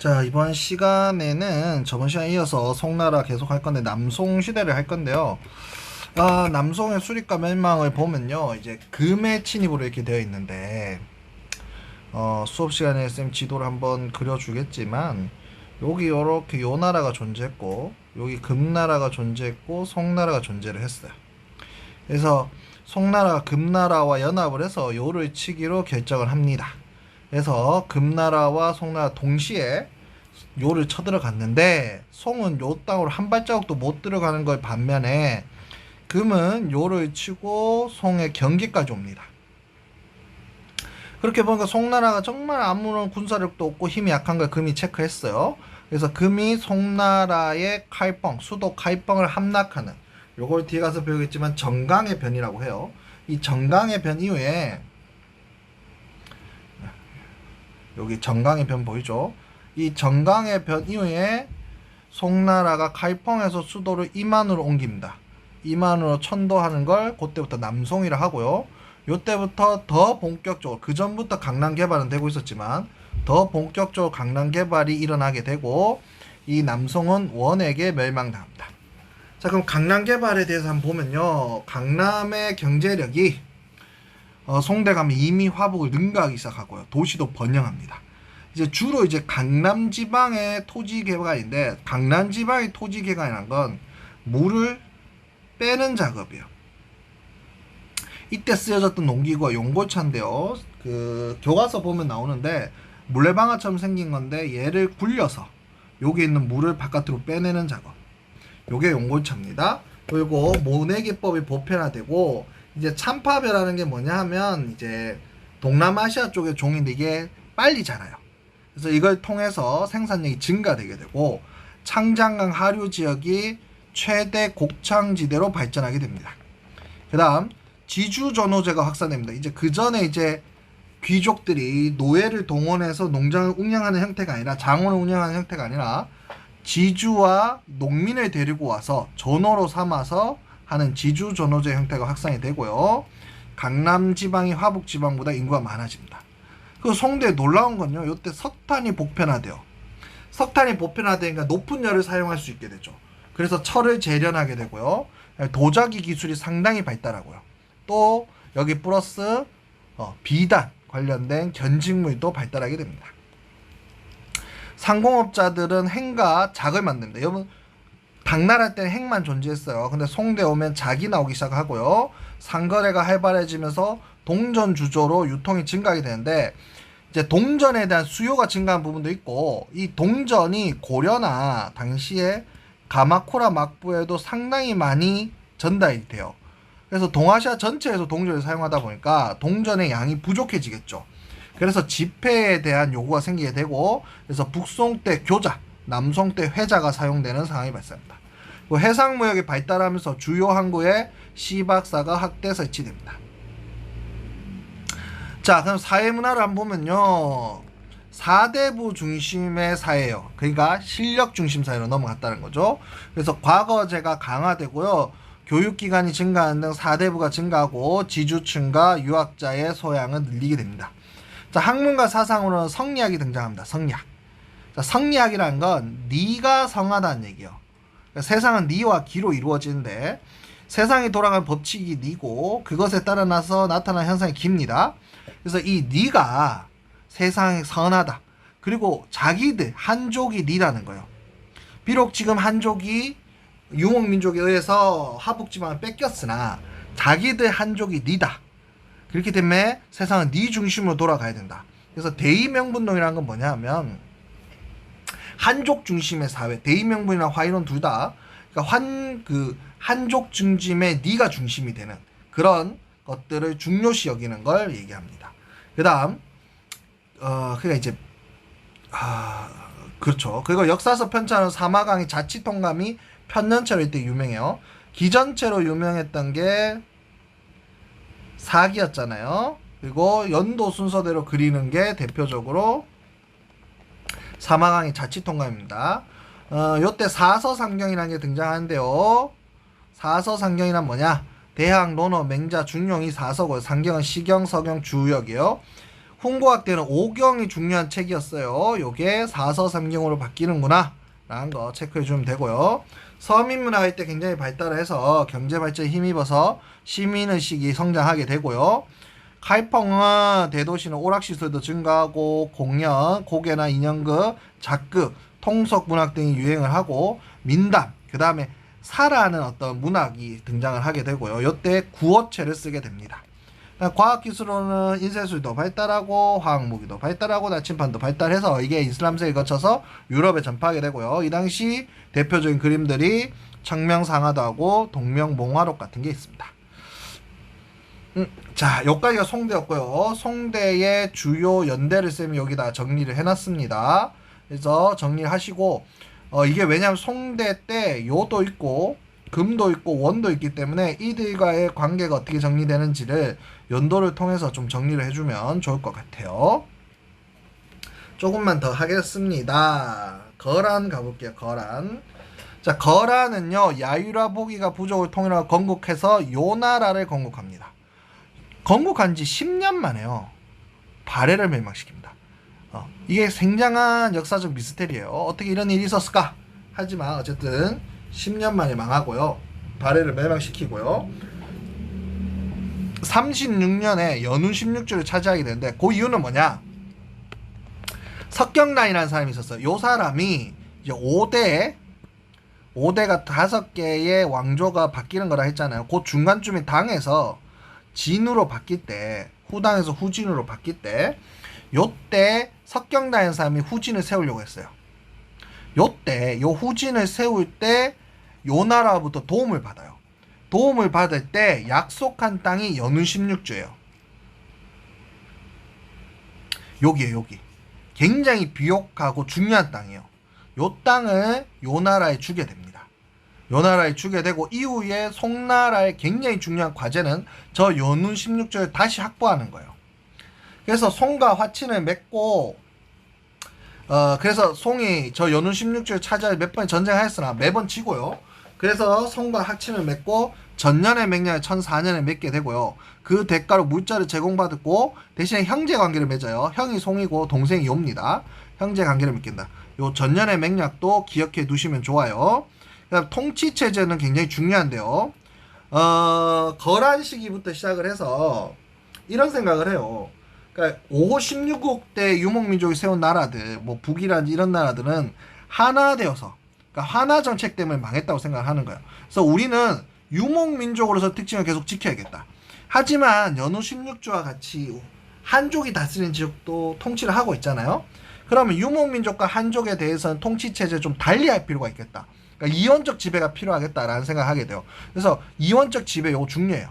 자, 이번 시간에는 저번 시간에 이어서 송나라 계속 할 건데 남송 시대를 할 건데요. 아, 남송의 수립과 멸망을 보면요. 이제 금의 침입으로 이렇게 되어 있는데 어, 수업 시간에 쌤 지도를 한번 그려 주겠지만 여기 요렇게 요 나라가 존재했고 여기 금나라가 존재했고 송나라가 존재를 했어요. 그래서 송나라가 금나라와 연합을 해서 요를 치기로 결정을 합니다. 그래서 금나라와 송나라 동시에 요를 쳐들어갔는데 송은 요 땅으로 한 발자국도 못 들어가는 걸 반면에 금은 요를 치고 송의 경기까지 옵니다. 그렇게 보니까 송나라가 정말 아무런 군사력도 없고 힘이 약한 걸 금이 체크했어요. 그래서 금이 송나라의 칼뻥, 수도 칼뻥을 함락하는 요걸 뒤에 가서 배우겠지만 정강의 변이라고 해요. 이 정강의 변 이후에 여기 정강의 변 보이죠? 이 정강의 변 이후에 송나라가 칼펑에서 수도를 이만으로 옮깁니다. 이만으로 천도하는 걸 그때부터 남송이라 하고요. 요때부터 더 본격적으로 그 전부터 강남 개발은 되고 있었지만 더 본격적으로 강남 개발이 일어나게 되고 이 남송은 원에게 멸망당합니다. 자 그럼 강남 개발에 대해서 한번 보면요. 강남의 경제력이 어, 송대 가면 이미 화북을 능가하기 시작하고요. 도시도 번영합니다. 이제 주로 이제 강남 지방의 토지 개발인데 강남 지방의 토지 개발이란 건 물을 빼는 작업이에요. 이때 쓰여졌던 농기구가 용고차인데요. 그 교과서 보면 나오는데 물레방아처럼 생긴 건데 얘를 굴려서 여기 있는 물을 바깥으로 빼내는 작업. 요게 용고차입니다. 그리고 모내기법이 보편화되고 이제 참파배라는 게 뭐냐 하면 이제 동남아시아 쪽의 종인데 이게 빨리 자라요. 그래서 이걸 통해서 생산량이 증가되게 되고 창장강 하류 지역이 최대 곡창지대로 발전하게 됩니다. 그다음 지주 전호제가 확산됩니다. 이제 그 전에 이제 귀족들이 노예를 동원해서 농장을 운영하는 형태가 아니라 장원을 운영하는 형태가 아니라 지주와 농민을 데리고 와서 전호로 삼아서 하는 지주 전호제 형태가 확산이 되고요. 강남 지방이 화북 지방보다 인구가 많아집니다. 그 송대 놀라운 건요. 이때 석탄이 보편화돼요. 석탄이 보편화되니까 높은 열을 사용할 수 있게 되죠. 그래서 철을 재련하게 되고요. 도자기 기술이 상당히 발달하고요. 또 여기 플러스 어, 비단 관련된 견직물도 발달하게 됩니다. 상공업자들은 행과 작을 만듭니다. 여러분 당나라 때는 행만 존재했어요. 근데 송대 오면 작이 나오기 시작하고요. 상거래가 활발해지면서 동전 주조로 유통이 증가하게 되는데 이제 동전에 대한 수요가 증가한 부분도 있고 이 동전이 고려나 당시에 가마코라 막부에도 상당히 많이 전달이 돼요. 그래서 동아시아 전체에서 동전을 사용하다 보니까 동전의 양이 부족해지겠죠. 그래서 지폐에 대한 요구가 생기게 되고 그래서 북송 때 교자, 남송 때 회자가 사용되는 상황이 발생합니다. 그 해상 무역이 발달하면서 주요 항구에 시박사가 확대 설치됩니다. 자, 그럼 사회 문화를 한번 보면요. 사대부 중심의 사회예요. 그러니까 실력 중심 사회로 넘어갔다는 거죠. 그래서 과거제가 강화되고요. 교육기관이 증가하는 등 사대부가 증가하고 지주층과 유학자의 소양은 늘리게 됩니다. 자, 학문과 사상으로는 성리학이 등장합니다. 성리학. 자, 성리학이라는 건 니가 성하다는 얘기예요. 그러니까 세상은 니와 기로 이루어지는데 세상이 돌아가는 법칙이 니고 그것에 따라 나서 나타난 현상이 기입니다. 그래서 이 니가 세상이 선하다. 그리고 자기들 한족이 니라는 거예요. 비록 지금 한족이 유목민족에 의해서 하북지방을 뺏겼으나 자기들 한족이 니다. 그렇기 때문에 세상은 네 중심으로 돌아가야 된다. 그래서 대의명분론이라는 건 뭐냐 하면 한족 중심의 사회, 대의명분이나 화이론 둘 다 그러니까 환 그 한족 중심의 네가 중심이 되는 그런 것들을 중요시 여기는 걸 얘기합니다. 그 다음 어 그러니까 이제 아 그렇죠. 그리고 역사서 편찬은 사마강의 자치통감이 편년체로 이때 유명해요. 기전체로 유명했던 게 사기였잖아요. 그리고 연도 순서대로 그리는 게 대표적으로 사마강의 자치 통감입니다. 어, 요때 사서상경이라는 게 등장하는데요. 사서상경이란 뭐냐? 대항, 논어, 맹자, 중용 이 사서고 상경은 시경, 서경, 주역이에요. 훈고학 때는 오경이 중요한 책이었어요. 요게 4서 3경으로 바뀌는구나. 라는 거 체크해 주면 되고요. 서민문화가 이때 굉장히 발달해서 경제 발전에 힘입어서 시민의식이 성장하게 되고요. 카이펑은 대도시는 오락시설도 증가하고 공연, 고개나 인형극, 작극, 통속 문학 등이 유행을 하고 민담, 그 다음에 사라는 어떤 문학이 등장을 하게 되고요. 이때 구어체를 쓰게 됩니다. 과학기술로는 인쇄술도 발달하고 화학무기도 발달하고 나침판도 발달해서 이게 이슬람세를 거쳐서 유럽에 전파하게 되고요. 이 당시 대표적인 그림들이 청명상화도 하고 동명몽화록 같은 게 있습니다. 음, 자, 여기까지가 송대였고요. 송대의 주요 연대를 쌤이 여기다 정리를 해놨습니다. 그래서 정리를 하시고 어, 이게 왜냐면 송대 때 요도 있고 금도 있고 원도 있기 때문에 이들과의 관계가 어떻게 정리되는지를 연도를 통해서 좀 정리를 해주면 좋을 것 같아요. 조금만 더 하겠습니다. 거란 가볼게요. 거란. 자, 거란은요, 야유라 보기가 부족을 통일하고 건국해서 요 나라를 건국합니다. 건국한 지 10년 만에요. 발해를 멸망시킵니다. 어, 이게 굉장한 역사적 미스테리예요. 어떻게 이런 일이 있었을까? 하지만 어쨌든 10년 만에 망하고요. 발해를 멸망시키고요. 36년에 연운 16주를 차지하게 되는데 그 이유는 뭐냐? 석경란이라는 사람이 있었어요. 요 사람이 이제 5대 5대가 다섯 개의 왕조가 바뀌는 거라 했잖아요. 그 중간쯤에 당에서 진으로 바뀔 때 후당에서 후진으로 바뀔 때 요때 석경란이라는 사람이 후진을 세우려고 했어요. 요때 요 후진을 세울 때 요 나라부터 도움을 받아요. 도움을 받을 때 약속한 땅이 연운 16주예요. 여기에요, 여기. 굉장히 비옥하고 중요한 땅이에요. 요 땅을 요 나라에 주게 됩니다. 요 나라에 주게 되고 이후에 송나라의 굉장히 중요한 과제는 저 연운 16주를 다시 확보하는 거예요. 그래서 송과 화친을 맺고 어 그래서 송이 저 연운 16주를 차지할 몇 번의 전쟁을 했으나 매번 지고요. 그래서 송과 학친을 맺고 전년의 맹량을 1004년에 맺게 되고요. 그 대가로 물자를 제공받았고 대신에 형제 관계를 맺어요. 형이 송이고 동생이 요입니다. 형제 관계를 맺긴다. 요 전년의 맹약도 기억해 두시면 좋아요. 그다음 통치 체제는 굉장히 중요한데요. 어, 거란 시기부터 시작을 해서 이런 생각을 해요. 그러니까 5호 16국 때 유목민족이 세운 나라들, 뭐 북이라든지 이런 나라들은 하나 되어서 그러니까 하나 정책 때문에 망했다고 생각하는 거예요. 그래서 우리는 유목민족으로서 특징을 계속 지켜야겠다. 하지만 연후 16주와 같이 한족이 다스리는 지역도 통치를 하고 있잖아요. 그러면 유목민족과 한족에 대해서는 통치 체제 좀 달리 할 필요가 있겠다. 그러니까 이원적 지배가 필요하겠다라는 생각을 하게 돼요. 그래서 이원적 지배 요거 중요해요.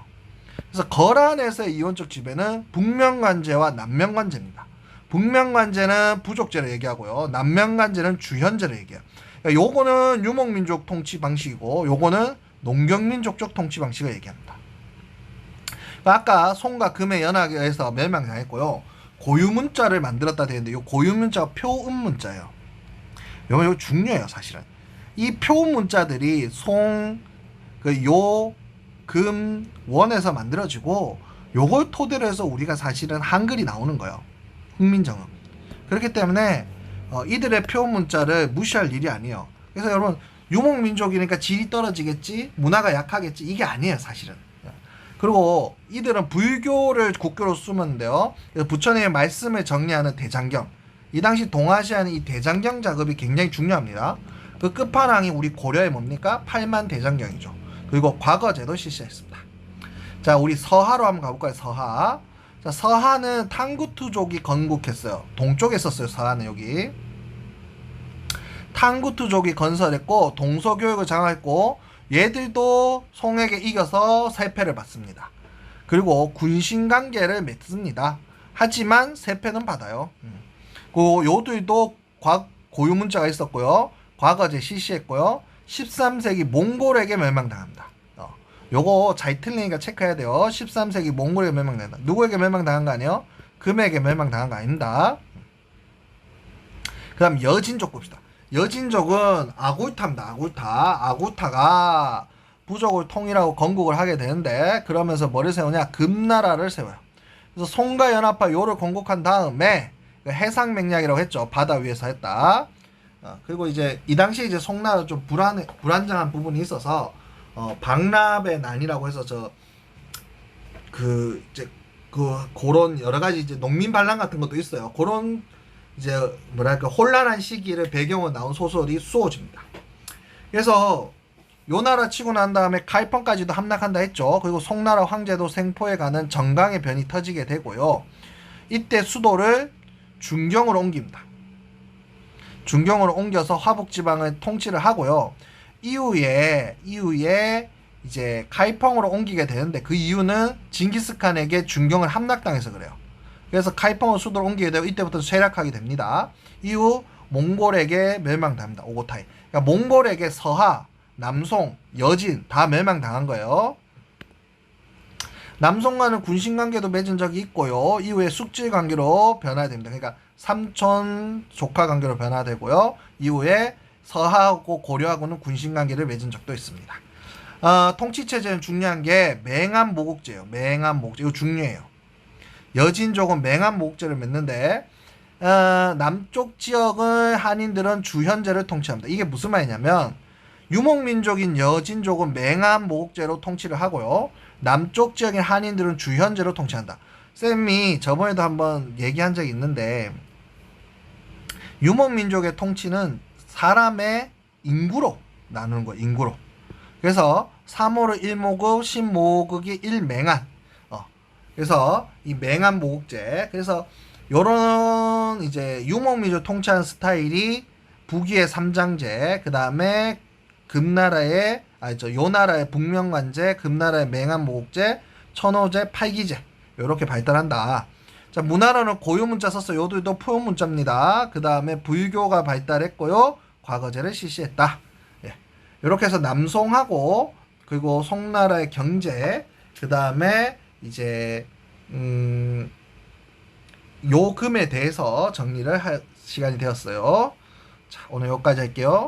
그래서 거란에서의 이원적 지배는 북명관제와 남명관제입니다. 북명관제는 부족제를 얘기하고요. 남명관제는 주현제를 얘기해요. 그러니까 요거는 유목민족 통치 방식이고 요거는 농경민족적 통치 방식을 얘기합니다. 그러니까 아까 송과 금의 연합에서 멸망당했고요. 고유문자를 만들었다 되는데 요 고유문자가 표음문자예요. 요거 요 중요해요 사실은. 이 표문자들이 송, 그 요, 금, 원에서 만들어지고 요걸 토대로 해서 우리가 사실은 한글이 나오는 거예요. 훈민정음. 그렇기 때문에 어, 이들의 표현 문자를 무시할 일이 아니에요. 그래서 여러분 유목민족이니까 질이 떨어지겠지, 문화가 약하겠지 이게 아니에요 사실은. 그리고 이들은 불교를 국교로 쓰면돼요. 부처님의 말씀을 정리하는 대장경. 이 당시 동아시아는 이 대장경 작업이 굉장히 중요합니다. 그 끝판왕이 우리 고려의 뭡니까? 8만 대장경이죠. 그리고 과거제도 실시했습니다. 자, 우리 서하로 한번 가볼까요? 서하. 자, 서하는 탕구투족이 건국했어요. 동쪽에 있었어요. 서하는 여기. 탕구투족이 건설했고 동서교육을 장악했고 얘들도 송에게 이겨서 세패를 받습니다. 그리고 군신 관계를 맺습니다. 하지만 세패는 받아요. 음. 그 요들도 과, 고유 문자가 있었고요. 과거제 실시했고요. 13세기 몽골에게 멸망당합니다. 어. 요거 잘 틀리니까 체크해야 돼요. 13세기 몽골에게 멸망당한다. 누구에게 멸망당한 거 아니에요? 금에게 멸망당한 거 아닙니다. 그 다음 여진족 봅시다. 여진족은 아굴타입니다. 아굴타. 아굴타가 부족을 통일하고 건국을 하게 되는데 그러면서 뭐를 세우냐? 금나라를 세워요. 그래서 송가 연합파 요를 건국한 다음에 그 해상 맹약이라고 했죠. 바다 위에서 했다. 어, 그리고 이제 이 당시에 이제 송나라 좀 불안 불안정한 부분이 있어서 어, 박납의 난이라고 해서 저 그 이제 그 그런 여러 가지 이제 농민 반란 같은 것도 있어요. 그런 이제 뭐랄까 혼란한 시기를 배경으로 나온 소설이 수호지입니다. 그래서 요 나라 치고 난 다음에 칼펑까지도 함락한다 했죠. 그리고 송나라 황제도 생포에 가는 정강의 변이 터지게 되고요. 이때 수도를 중경으로 옮깁니다. 중경으로 옮겨서 화북 지방을 통치를 하고요. 이후에 이후에 이제 카이펑으로 옮기게 되는데 그 이유는 징기스칸에게 중경을 함락당해서 그래요. 그래서 카이펑으로 수도를 옮기게 되고 이때부터 쇠락하게 됩니다. 이후 몽골에게 멸망당합니다. 오고타이. 그러니까 몽골에게 서하, 남송, 여진 다 멸망당한 거예요. 남송과는 군신 관계도 맺은 적이 있고요. 이후에 숙질 관계로 변화됩니다. 그러니까 삼촌 조카 관계로 변화되고요. 이후에 서하하고 고려하고는 군신 관계를 맺은 적도 있습니다. 어, 통치 체제는 중요한 게 맹한 모국제예요. 맹한 모국제 이거 중요해요. 여진족은 맹한 모국제를 맺는데 어, 남쪽 지역의 한인들은 주현제를 통치합니다. 이게 무슨 말이냐면 유목민족인 여진족은 맹한 모국제로 통치를 하고요. 남쪽 지역의 한인들은 주현제로 통치한다. 쌤이 저번에도 한번 얘기한 적이 있는데 유목민족의 통치는 사람의 인구로 나누는 거예요. 인구로. 그래서 3호를 1모국, 10모국이 1맹한. 어. 그래서 이 맹한 모국제. 그래서 요런 이제 유목민족 통치하는 스타일이 북위의 삼장제, 그 다음에 금나라의 아저 요나라의 북명관제, 금나라의 맹한 모국제, 천호제, 팔기제 요렇게 발달한다. 자 문화로는 고유 문자 썼어. 요들도 포용 문자입니다. 그 다음에 불교가 발달했고요. 과거제를 실시했다. 예. 이렇게 해서 남송하고 그리고 송나라의 경제 그 다음에 이제 음 요금에 대해서 정리를 할 시간이 되었어요. 자 오늘 여기까지 할게요.